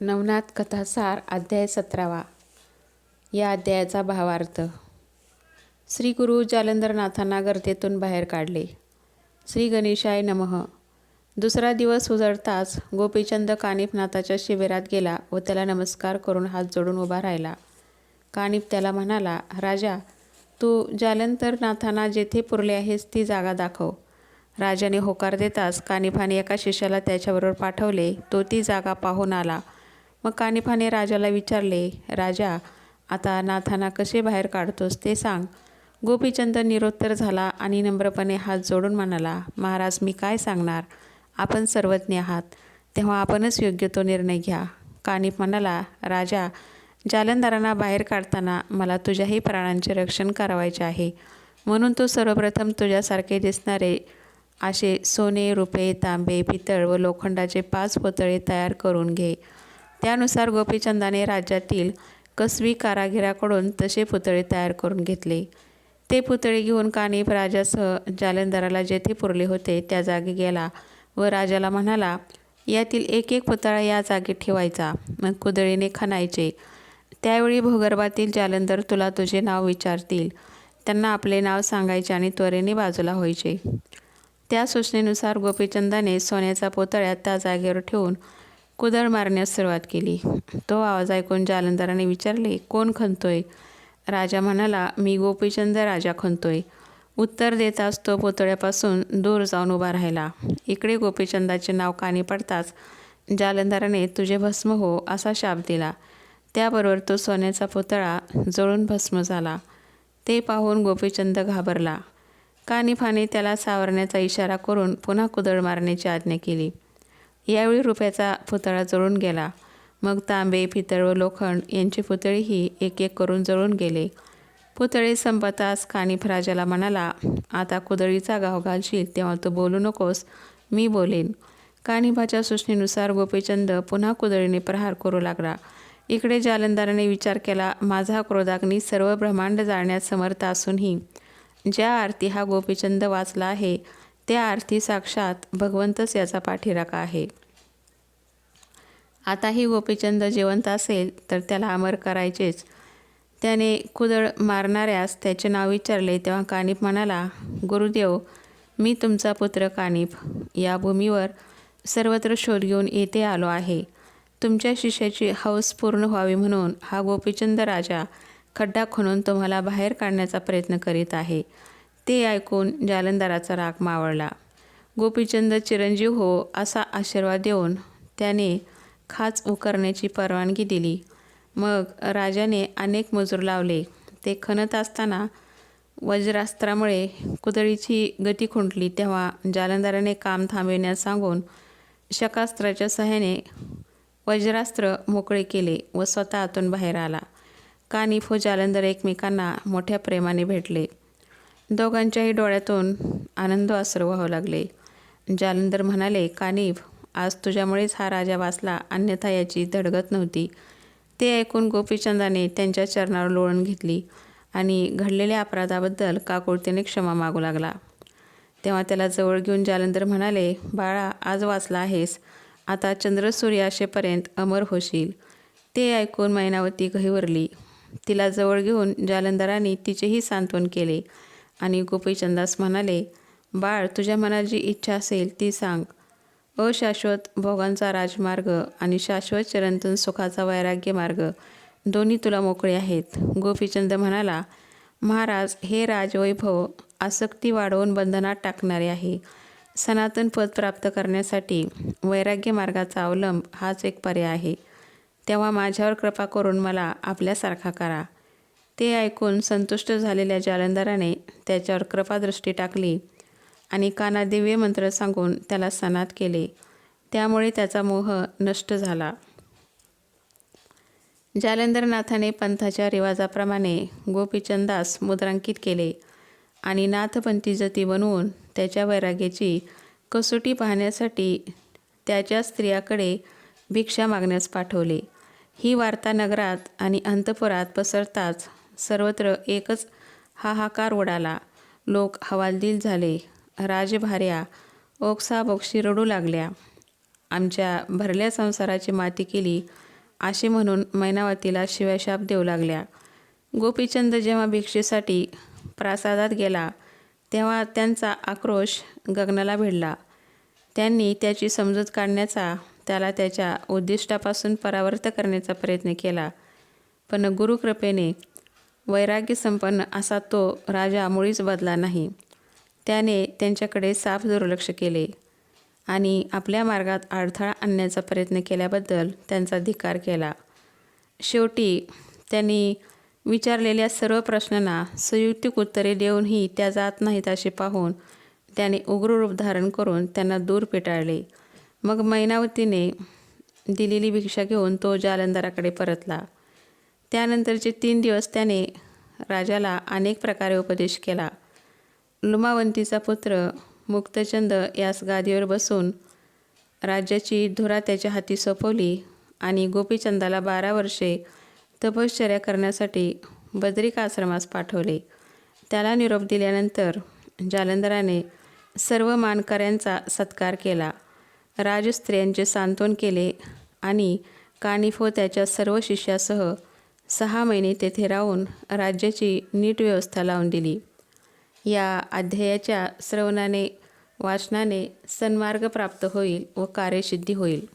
नवनाथ कथासार अध्याय सतरावा. या अध्यायाचा भावार्थ. श्री गुरु जालंधरनाथांना गर्तेतून बाहेर काढले. श्री गणेशाय नमः. दुसरा दिवस उजळताच गोपीचंद कानिफनाथाच्या शिबिरात गेला व त्याला नमस्कार करून हात जोडून उभा राहिला. कानिफ त्याला म्हणाला राजा तू जालंधरनाथांना जेथे पुरले आहेस ती जागा दाखव. राजाने होकार देताच कानिफाने एका शिष्याला त्याच्याबरोबर पाठवले तो ती जागा पाहून आला. मग कानिफाने राजाला विचारले राजा आता नाथांना कसे बाहेर काढतोस ते सांग. गोपीचंद निरोत्तर झाला आणि नम्रपणे हात जोडून म्हणाला महाराज मी काय सांगणार? आपण सर्वज्ञ आहात तेव्हा आपणच योग्य तो निर्णय घ्या. कानिफ म्हणाला राजा जालंधरांना बाहेर काढताना मला तुझ्याही प्राणांचे रक्षण करावायचे आहे. म्हणून तू सर्वप्रथम तुझ्यासारखे दिसणारे असे सोने रुपे तांबे पितळ व लोखंडाचे पाच पुतळे तयार करून घे. त्यानुसार गोपीचंदाने राज्यातील कसबी कारागिराकडून तसे पुतळे तयार करून घेतले. ते पुतळे घेऊन कानिप राजासह जालंधराला जेथे पुरले होते त्या जागी गेला व राजाला म्हणाला यातील एक एक पुतळा या जागी ठेवायचा. मग कुदळीने खणायचे. त्यावेळी भूगर्भातील जालंधर तुला तुझे नाव विचारतील. त्यांना आपले नाव सांगायचे आणि त्वरेने बाजूला व्हायचे. त्या सूचनेनुसार गोपीचंदाने सोन्याचा पुतळ्यात त्या जागेवर ठेवून कुदळ मारण्यास सुरुवात केली. तो आवाज ऐकून जालंधराने विचारले कोण खणतोय? राजा म्हणाला मी गोपीचंद राजा खणतोय. उत्तर देताच तो पुतळ्यापासून दूर जाऊन उभा राहिला इकडे गोपीचंदाचे नाव कानी पडताच जालंधराने तुझे भस्म हो असा शाप दिला. त्याबरोबर तो सोन्याचा पुतळा जळून भस्म झाला. ते पाहून गोपीचंद घाबरला. कानिफाने त्याला सावरण्याचा इशारा करून पुन्हा कुदळ मारण्याची आज्ञा केली. यावेळी रुपयाचा पुतळा जळून गेला. मग तांबे पितळ व लोखंड यांची पुतळीही एक एक करून जळून गेले. पुतळे संपताच कानिफ राजाला म्हणाला आता कुदळीचा गाव घालशील तेव्हा तू बोलू नकोस मी बोलेन. कानिभाच्या सूचनेनुसार गोपीचंद पुन्हा कुदळीने प्रहार करू लागला. इकडे जालंदाराने विचार केला माझा क्रोधाग्नी सर्व ब्रह्मांड जाळण्यास समर्थ असूनही ज्या आरती हा गोपीचंद वाचला आहे त्या आरती साक्षात भगवंतच याचा पाठीराखा आहे. आताही गोपीचंद जिवंत असेल तर त्याला अमर करायचेच. त्याने कुदळ मारणाऱ्यास त्याचे नाव विचारले तेव्हा कानिप म्हणाला गुरुदेव मी तुमचा पुत्र कानिप या भूमीवर सर्वत्र शोध घेऊन येथे आलो आहे. तुमच्या शिष्याची हौस पूर्ण व्हावी म्हणून हा गोपीचंद राजा खड्डा खणून तुम्हाला बाहेर काढण्याचा प्रयत्न करीत आहे. ते ऐकून जालंदाराचा राग मावळला. गोपीचंद चिरंजीव हो असा आशीर्वाद देऊन त्याने खाच उकरण्याची परवानगी दिली. मग राजाने अनेक मजूर लावले. ते खणत असताना वज्रास्त्रामुळे कुदळीची गती खुंटली. तेव्हा जालंधराने काम थांबविण्यास सांगून शकास्त्राच्या सहाय्याने वज्रास्त्र मोकळे केले व स्वतः आतून बाहेर आला. कानिफ व जालंधर एकमेकांना मोठ्या प्रेमाने भेटले. दोघांच्याही डोळ्यातून आनंद आसरू व्हावं लागले. जालंधर म्हणाले कानिफ आज तुझ्यामुळेच हा राजा वाचला अन्यथा याची धडगत नव्हती. ते ऐकून गोपीचंदाने त्यांच्या चरणावर लोळण घेतली आणि घडलेल्या अपराधाबद्दल काकुळतीने क्षमा मागू लागला. तेव्हा त्याला जवळ घेऊन जालंधर म्हणाले बाळा आज वाचला आहेस. आता चंद्रसूर्य असेपर्यंत अमर होशील. ते ऐकून मैनावती गहिवरली तिला जवळ घेऊन जालंधराने तिचेही सांत्वन केले. आणि गोपीचंदास म्हणाले बाळ तुझ्या मनात जी इच्छा असेल ती सांग. अशाश्वत भोगांचा राजमार्ग आणि शाश्वत चिरंतन सुखाचा वैराग्य मार्ग दोन्ही तुला मोकळे आहेत. गोपीचंद म्हणाला महाराज हे राजवैभव आसक्ती वाढवून बंधनात टाकणारे आहे. सनातन पद प्राप्त करण्यासाठी वैराग्य मार्गाचा अवलंब हाच एक पर्याय आहे. तेव्हा माझ्यावर कृपा करून मला आपल्यासारखा करा. ते ऐकून संतुष्ट झालेल्या जालंधराने त्याच्यावर कृपादृष्टी टाकली आणि काना दिव्य मंत्र सांगून त्याला सनात केले. त्यामुळे त्याचा मोह नष्ट झाला. जालंधरनाथाने पंथाच्या रिवाजाप्रमाणे गोपीचंदास मुद्रांकित केले आणि नाथपंथी जती बनवून त्याच्या वैराग्याची कसोटी पाहण्यासाठी त्याच्या स्त्रियाकडे भिक्षा मागण्यास पाठवले. ही वार्ता नगरात आणि अंतपुरात पसरताच सर्वत्र एकच हाहाकार उडाला लोक हवालदिल झाले. राजभार्या ओक्साबोक्षी रडू लागल्या. आमच्या भरल्या संसाराची माती केली असे म्हणून मैनावतीला शिवाशाप देऊ लागल्या. गोपीचंद जेव्हा भिक्षेसाठी प्रासादात गेला तेव्हा त्यांचा आक्रोश गगनाला भिडला. त्यांनी त्याची समजूत काढण्याचा त्याला त्याच्या उद्दिष्टापासून परावर्त करण्याचा प्रयत्न केला. पण गुरुकृपेने वैराग्यसंपन्न असा तो राजा मुळीच बदला नाही. त्याने त्यांच्याकडे साफ दुर्लक्ष केले आणि आपल्या मार्गात अडथळा आणण्याचा प्रयत्न केल्याबद्दल त्यांचा धिकार केला. शेवटी त्यांनी विचारलेल्या सर्व प्रश्नांना संयुक्तिक उत्तरे देऊनही त्या जात नाहीत असे पाहून त्याने उग्र रूप धारण करून त्यांना दूर पिटाळले मग मैनावतीने दिलेली भिक्षा घेऊन तो जालंधराकडे परतला. त्यानंतरचे तीन दिवस त्याने राजाला अनेक प्रकारे उपदेश केला. लुमावंतीचा पुत्र मुक्तचंद यास गादीवर बसून राज्याची धुरा त्याच्या हाती सोपवली आणि गोपीचंदाला बारा वर्षे तपश्चर्या करण्यासाठी बद्रिक आश्रमास पाठवले. त्याला निरोप दिल्यानंतर जालंधराने सर्व मानकऱ्यांचा सत्कार केला. राजस्त्रियांचे सांत्वन केले आणि कानिफो त्याच्या सर्व शिष्यासह सहा महिने तेथे राहून राज्याची नीट व्यवस्था लावून दिली. या अध्यायाच्या श्रवणाने वाचनाने सन्मार्ग प्राप्त होईल व कार्यसिद्धी होईल.